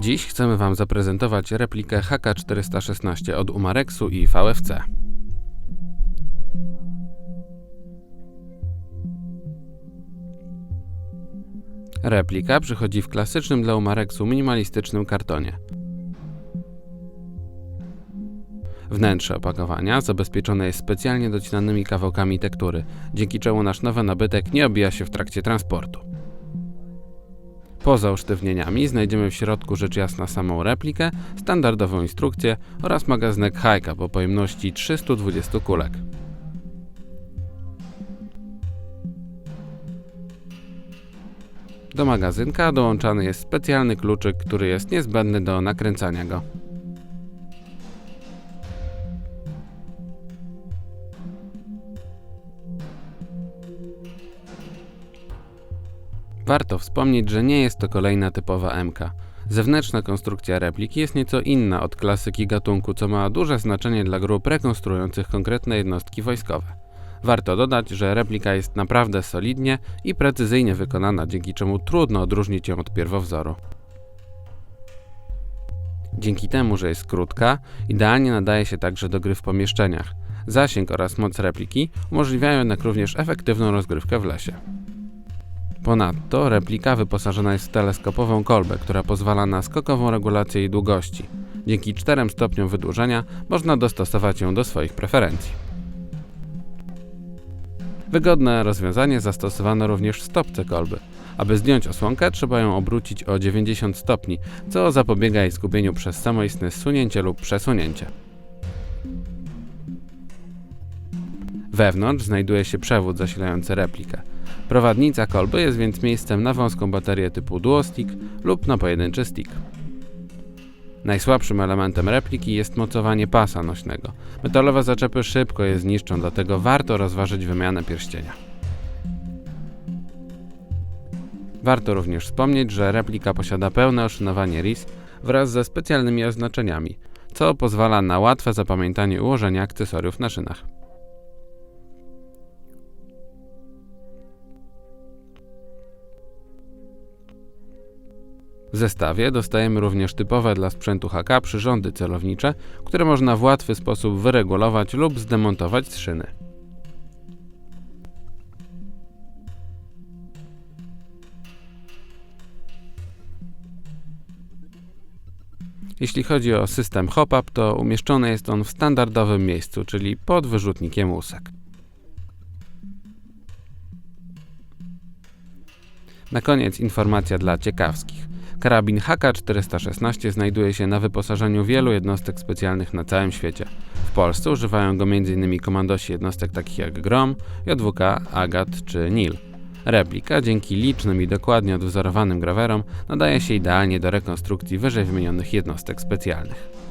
Dziś chcemy Wam zaprezentować replikę HK416 od Umarexu i VFC. Replika przychodzi w klasycznym dla Umarexu minimalistycznym kartonie. Wnętrze opakowania zabezpieczone jest specjalnie docinanymi kawałkami tektury, dzięki czemu nasz nowy nabytek nie obija się w trakcie transportu. Poza usztywnieniami znajdziemy w środku rzecz jasna samą replikę, standardową instrukcję oraz magazynek Hajka o pojemności 320 kulek. Do magazynka dołączany jest specjalny kluczyk, który jest niezbędny do nakręcania go. Warto wspomnieć, że nie jest to kolejna typowa MK. Zewnętrzna konstrukcja repliki jest nieco inna od klasyki gatunku, co ma duże znaczenie dla grup rekonstruujących konkretne jednostki wojskowe. Warto dodać, że replika jest naprawdę solidnie i precyzyjnie wykonana, dzięki czemu trudno odróżnić ją od pierwowzoru. Dzięki temu, że jest krótka, idealnie nadaje się także do gry w pomieszczeniach. Zasięg oraz moc repliki umożliwiają jednak również efektywną rozgrywkę w lesie. Ponadto replika wyposażona jest w teleskopową kolbę, która pozwala na skokową regulację jej długości. Dzięki 4 stopniom wydłużenia można dostosować ją do swoich preferencji. Wygodne rozwiązanie zastosowano również w stopce kolby. Aby zdjąć osłonkę, trzeba ją obrócić o 90 stopni, co zapobiega jej skupieniu przez samoistne zsunięcie lub przesunięcie. Wewnątrz znajduje się przewód zasilający replikę. Prowadnica kolby jest więc miejscem na wąską baterię typu duostick lub na pojedynczy stick. Najsłabszym elementem repliki jest mocowanie pasa nośnego. Metalowe zaczepy szybko je zniszczą, dlatego warto rozważyć wymianę pierścienia. Warto również wspomnieć, że replika posiada pełne oszynowanie RIS wraz ze specjalnymi oznaczeniami, co pozwala na łatwe zapamiętanie ułożenia akcesoriów na szynach. W zestawie dostajemy również typowe dla sprzętu HK przyrządy celownicze, które można w łatwy sposób wyregulować lub zdemontować z szyny. Jeśli chodzi o system hop-up, to umieszczony jest on w standardowym miejscu, czyli pod wyrzutnikiem łusek. Na koniec informacja dla ciekawskich. Karabin HK416 znajduje się na wyposażeniu wielu jednostek specjalnych na całym świecie. W Polsce używają go m.in. komandosi jednostek takich jak GROM, JWK, AGAT czy NIL. Replika dzięki licznym i dokładnie odwzorowanym grawerom nadaje się idealnie do rekonstrukcji wyżej wymienionych jednostek specjalnych.